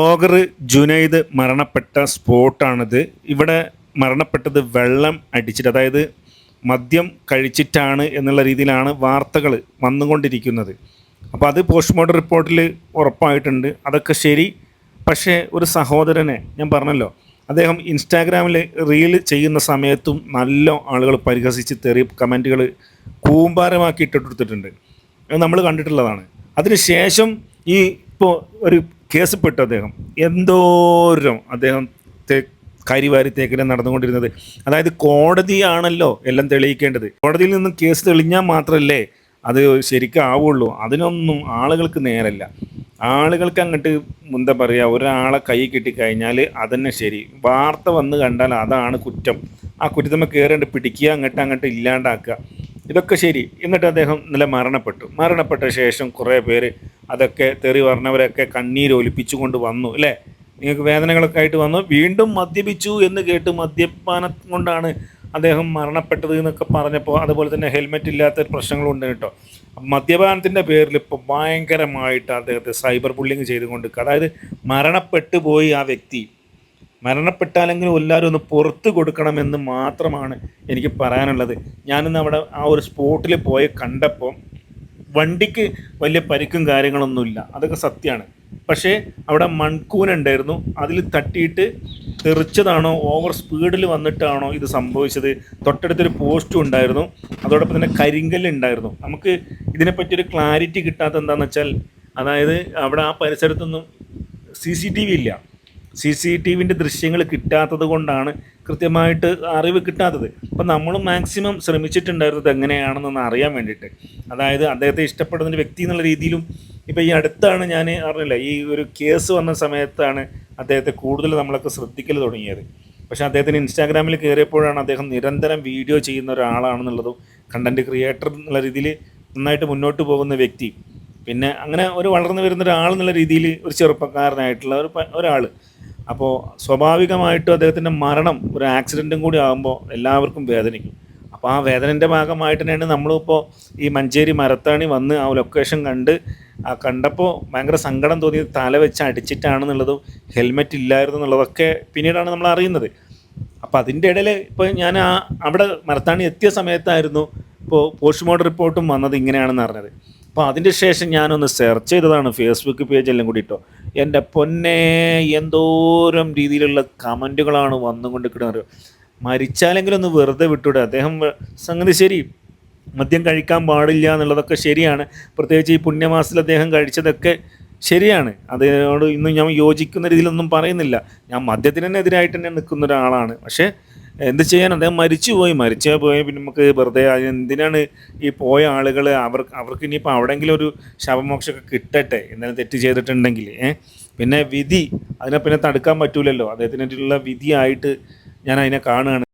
Blogger Junaid മരണപ്പെട്ട സ്പോട്ടാണിത്. ഇവിടെ മരണപ്പെട്ടത് വെള്ളം അടിച്ചിട്ട് അതായത് മദ്യം കഴിച്ചിട്ടാണ് എന്നുള്ള രീതിയിലാണ് വാർത്തകൾ വന്നുകൊണ്ടിരിക്കുന്നത്. അപ്പോൾ അത് പോസ്റ്റ്മോർട്ടം റിപ്പോർട്ടിൽ ഉറപ്പായിട്ടുണ്ട്. അതൊക്കെ ശരി. പക്ഷേ ഒരു സഹോദരനെ ഞാൻ പറഞ്ഞല്ലോ അദ്ദേഹം ഇൻസ്റ്റാഗ്രാമിൽ റീൽ ചെയ്യുന്ന സമയത്തും നല്ല ആളുകൾ പരിഹസിച്ച് തെറി കമന്റുകൾ കൂമ്പാരമാക്കി ഇട്ടിട്ടെടുത്തിട്ടുണ്ട് അത് നമ്മൾ കണ്ടിട്ടുള്ളതാണ്. അതിനുശേഷം ഈ ഇപ്പോൾ ഒരു കേസ് പെട്ടു അദ്ദേഹം. എന്തോരം അദ്ദേഹം കരിവാരി തേക്കിനെ നടന്നുകൊണ്ടിരുന്നത്. അതായത് കോടതിയാണല്ലോ എല്ലാം തെളിയിക്കേണ്ടത്. കോടതിയിൽ നിന്നും കേസ് തെളിഞ്ഞാൽ മാത്രമല്ലേ അത് ശരിക്കും ആവുള്ളൂ അതിനൊന്നും ആളുകൾക്ക് നേരല്ല. ആളുകൾക്ക് അങ്ങോട്ട് എന്താ പറയുക ഒരാളെ കൈ കിട്ടിക്കഴിഞ്ഞാൽ അതന്നെ ശരി. വാർത്ത വന്ന് കണ്ടാൽ അതാണ് കുറ്റം. ആ കുറ്റത്തമ്മ കയറേണ്ട പിടിക്കുക അങ്ങോട്ട് അങ്ങോട്ട് ഇല്ലാണ്ടാക്കുക. ഇതൊക്കെ ശരി. എന്നിട്ട് അദ്ദേഹം ഇന്നലെ മരണപ്പെട്ടു. മരണപ്പെട്ട ശേഷം കുറേ പേര് അതൊക്കെ തെറി പറഞ്ഞവരൊക്കെ കണ്ണീര് ഒലിപ്പിച്ചുകൊണ്ട് വന്നു അല്ലേ? നിങ്ങൾക്ക് വേദനകളൊക്കെ ആയിട്ട് വന്നു. വീണ്ടും മദ്യപിച്ചു എന്ന് കേട്ട് മദ്യപാനം കൊണ്ടാണ് അദ്ദേഹം മരണപ്പെട്ടത് എന്നൊക്കെ പറഞ്ഞപ്പോൾ അതുപോലെ തന്നെ ഹെൽമെറ്റ് ഇല്ലാത്ത പ്രശ്നങ്ങളുണ്ട് കേട്ടോ. മദ്യപാനത്തിന്റെ പേരിൽ ഇപ്പോൾ ഭയങ്കരമായിട്ട് അദ്ദേഹത്തെ സൈബർ ബുള്ളിങ് ചെയ്തുകൊണ്ട് അതായത് മരണപ്പെട്ടു പോയി ആ വ്യക്തി. മരണപ്പെട്ടാലെങ്കിലും എല്ലാവരും ഒന്ന് പുറത്ത് കൊടുക്കണമെന്ന് മാത്രമാണ് എനിക്ക് പറയാനുള്ളത്. ഞാനിന്ന് അവിടെ ആ ഒരു സ്പോട്ടിൽ പോയി കണ്ടപ്പോൾ വണ്ടിക്ക് വലിയ പരിക്കും കാര്യങ്ങളൊന്നുമില്ല. അതൊക്കെ സത്യമാണ് പക്ഷേ അവിടെ മൺകൂന ഉണ്ടായിരുന്നു. അതിൽ തട്ടിയിട്ട് തെറിച്ചതാണോ ഓവർ സ്പീഡിൽ വന്നിട്ടാണോ ഇത് സംഭവിച്ചത്? തൊട്ടടുത്തൊരു പോസ്റ്റും ഉണ്ടായിരുന്നു. അതോടൊപ്പം തന്നെ കരിങ്കല്ലുണ്ടായിരുന്നു നമുക്ക് ഇതിനെപ്പറ്റി ഒരു ക്ലാരിറ്റി കിട്ടാത്ത എന്താണെന്ന് വെച്ചാൽ അതായത് അവിടെ ആ പരിസരത്തൊന്നും സി സി ടി വി ഇല്ല. സി സി ടി വിന്റെ ദൃശ്യങ്ങൾ കിട്ടാത്തത് കൊണ്ടാണ് കൃത്യമായിട്ട് അറിവ് കിട്ടാത്തത്. അപ്പം നമ്മൾ മാക്സിമം ശ്രമിച്ചിട്ടുണ്ടായിരുന്നത് എങ്ങനെയാണെന്നൊന്ന് അറിയാൻ വേണ്ടിയിട്ട്. അതായത് അദ്ദേഹത്തെ ഇഷ്ടപ്പെടുന്ന ഒരു വ്യക്തി എന്നുള്ള രീതിയിലും ഇപ്പം ഈ അടുത്താണ് ഞാൻ അറിഞ്ഞില്ല ഈ ഒരു കേസ് വന്ന സമയത്താണ് അദ്ദേഹത്തെ കൂടുതൽ നമ്മളൊക്കെ ശ്രദ്ധിക്കൽ തുടങ്ങിയത്. പക്ഷേ അദ്ദേഹത്തിന് ഇൻസ്റ്റാഗ്രാമിൽ കയറിയപ്പോഴാണ് അദ്ദേഹം നിരന്തരം വീഡിയോ ചെയ്യുന്ന ഒരാളാണെന്നുള്ളതും കണ്ടന്റ് ക്രിയേറ്റർ എന്നുള്ള രീതിയിൽ നന്നായിട്ട് മുന്നോട്ട് പോകുന്ന വ്യക്തി. പിന്നെ അങ്ങനെ ഒരു വളർന്നു വരുന്ന ഒരാൾ എന്നുള്ള രീതിയിൽ ഒരു ചെറുപ്പക്കാരനായിട്ടുള്ള ഒരു ഒരാൾ അപ്പോൾ സ്വാഭാവികമായിട്ടും അദ്ദേഹത്തിന്റെ മരണം ഒരു ആക്സിഡന്റും കൂടി ആകുമ്പോൾ എല്ലാവർക്കും വേദനിക്കും. അപ്പോൾ ആ വേദനന്റെ ഭാഗമായിട്ട് തന്നെയാണ് നമ്മളിപ്പോൾ ഈ മഞ്ചേരി മരത്താണി വന്ന് ആ ലൊക്കേഷൻ കണ്ട് ആ കണ്ടപ്പോൾ ഭയങ്കര സങ്കടം തോന്നി തല വെച്ച് അടിച്ചിട്ടാണെന്നുള്ളതും ഹെൽമെറ്റ് ഇല്ലായിരുന്നു എന്നുള്ളതൊക്കെ പിന്നീടാണ് നമ്മൾ അറിയുന്നത്. അപ്പോൾ അതിന്റെ ഇടയിൽ ഇപ്പോൾ ഞാൻ ആ അവിടെ മരത്താണി എത്തിയ സമയത്തായിരുന്നു ഇപ്പോൾ പോസ്റ്റ്മോർട്ടം റിപ്പോർട്ടും വന്നത് ഇങ്ങനെയാണെന്ന് അറിഞ്ഞത്. അപ്പോൾ അതിന്റെ ശേഷം ഞാനൊന്ന് സെർച്ച് ചെയ്തതാണ് ഫേസ്ബുക്ക് പേജ് എല്ലാം കൂടി ഇട്ടോ. എന്റെ പൊന്നെ എന്തോരം രീതിയിലുള്ള കമന്റുകളാണ് വന്നുകൊണ്ട് കിട്ടുന്നത് മരിച്ചാലെങ്കിലും ഒന്ന് വെറുതെ വിട്ടൂടെ. അദ്ദേഹം സംഗതി ശരി. മദ്യം കഴിക്കാൻ പാടില്ല എന്നുള്ളതൊക്കെ ശരിയാണ്. പ്രത്യേകിച്ച് ഈ പുണ്യമാസത്തിൽ അദ്ദേഹം കഴിച്ചതൊക്കെ ശരിയാണ്. അതിനോട് ഇന്നും ഞാൻ യോജിക്കുന്ന രീതിയിലൊന്നും പറയുന്നില്ല. ഞാൻ മദ്യത്തിന് തന്നെ എതിരായിട്ട് തന്നെ നിൽക്കുന്ന ഒരാളാണ്. പക്ഷേ എന്ത് ചെയ്യാൻ? അദ്ദേഹം മരിച്ചു പോയി മരിച്ചു പോയി പിന്നെ നമുക്ക് വെറുതെ എന്തിനാണ് ഈ പോയ ആളുകൾ അവർക്ക് അവർക്ക് ഇനിയിപ്പോൾ അവിടെയെങ്കിലും ഒരു ശവമോക്ഷമൊക്കെ കിട്ടട്ടെ? എന്തെങ്കിലും തെറ്റ് ചെയ്തിട്ടുണ്ടെങ്കിൽ പിന്നെ വിധി അതിനെ പിന്നെ തടുക്കാൻ പറ്റൂലല്ലോ. അദ്ദേഹത്തിനായിട്ടുള്ള വിധിയായിട്ട് ഞാൻ അതിനെ കാണുകയാണ്.